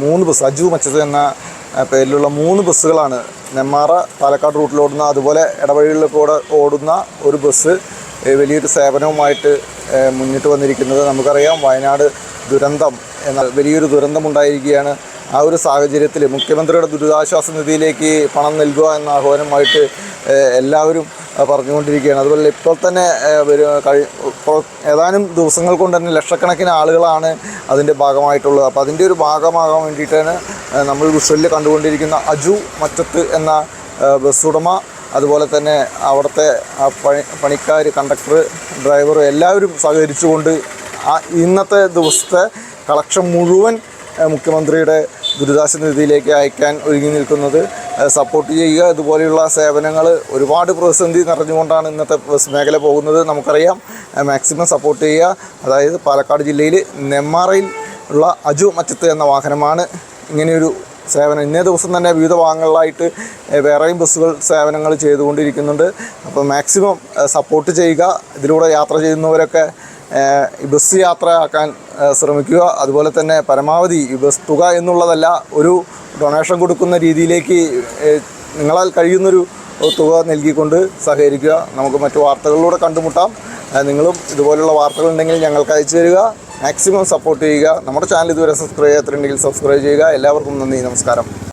മൂന്ന് ബസ് അജു മച്ചത് എന്ന പേരിലുള്ള മൂന്ന് ബസ്സുകളാണ് നെമ്മാറ പാലക്കാട് റൂട്ടിൽ ഓടുന്ന അതുപോലെ ഇടവഴികളിലൂടെ ഓടുന്ന ഒരു ബസ് വലിയൊരു സേവനവുമായിട്ട് മുന്നിട്ട് വന്നിരിക്കുന്നത്. നമുക്കറിയാം വയനാട് ദുരന്തം എന്ന വലിയൊരു ദുരന്തമുണ്ടായിരിക്കുകയാണ്. ആ ഒരു സാഹചര്യത്തിൽ മുഖ്യമന്ത്രിയുടെ ദുരിതാശ്വാസ നിധിയിലേക്ക് പണം നൽകുക എന്ന ആഹ്വാനമായിട്ട് എല്ലാവരും പറഞ്ഞുകൊണ്ടിരിക്കുകയാണ്. അതുപോലെ ഇപ്പോൾ തന്നെ ഏതാനും ദിവസങ്ങൾ കൊണ്ട് തന്നെ ലക്ഷക്കണക്കിന് ആളുകളാണ് അതിന്റെ ഭാഗമായിട്ടുള്ളത്. അപ്പോൾ അതിന്റെ ഒരു ഭാഗമാകാൻ വേണ്ടിയിട്ടാണ് നമ്മൾ വിഷ്വലിൽ കണ്ടുകൊണ്ടിരിക്കുന്ന അജു മറ്റത്ത് എന്ന ബസ് ഉടമ അതുപോലെ തന്നെ അവിടുത്തെ പണി പണിക്കാർ കണ്ടക്ടർ ഡ്രൈവർ എല്ലാവരും സഹകരിച്ചുകൊണ്ട് ആ ഇന്നത്തെ ദിവസത്തെ കളക്ഷൻ മുഴുവൻ മുഖ്യമന്ത്രിയുടെ ദുരിതാശ്വാസ നിധിയിലേക്ക് അയക്കാൻ ഒരുങ്ങി നിൽക്കുന്നത് സപ്പോർട്ട് ചെയ്യുക. ഇതുപോലെയുള്ള സേവനങ്ങൾ ഒരുപാട് പ്രതിസന്ധി നിറഞ്ഞുകൊണ്ടാണ് ഇന്നത്തെ ബസ് മേഖല പോകുന്നത്. നമുക്കറിയാം മാക്സിമം സപ്പോർട്ട് ചെയ്യുക. അതായത് പാലക്കാട് ജില്ലയിൽ നെമ്മാറയിൽ ഉള്ള അജു മച്ചത്ത് എന്ന വാഹനമാണ് ഇങ്ങനെയൊരു സേവനം. ഇന്നേ ദിവസം തന്നെ വിവിധ ഭാഗങ്ങളിലായിട്ട് വേറെയും ബസ്സുകൾ സേവനങ്ങൾ ചെയ്തുകൊണ്ടിരിക്കുന്നുണ്ട്. അപ്പോൾ മാക്സിമം സപ്പോർട്ട് ചെയ്യുക. ഇതിലൂടെ യാത്ര ചെയ്യുന്നവരൊക്കെ ബസ് യാത്ര ആക്കാൻ ശ്രമിക്കുക. അതുപോലെ തന്നെ പരമാവധി ഈ ബസ് തുക എന്നുള്ളതല്ല ഒരു ഡൊണേഷൻ കൊടുക്കുന്ന രീതിയിലേക്ക് നിങ്ങളാൽ കഴിയുന്നൊരു തുക നൽകിക്കൊണ്ട് സഹകരിക്കുക. നമുക്ക് മറ്റു വാർത്തകളിലൂടെ കണ്ടുമുട്ടാം. നിങ്ങളും ഇതുപോലുള്ള വാർത്തകളുണ്ടെങ്കിൽ ഞങ്ങൾക്ക് അയച്ചു തരിക. മാക്സിമം സപ്പോർട്ട് ചെയ്യുക. നമ്മുടെ ചാനൽ ഇതുവരെ സബ്സ്ക്രൈബ് ചെയ്യാത്തിട്ടുണ്ടെങ്കിൽ സബ്സ്ക്രൈബ് ചെയ്യുക. എല്ലാവർക്കും നന്ദി. നമസ്കാരം.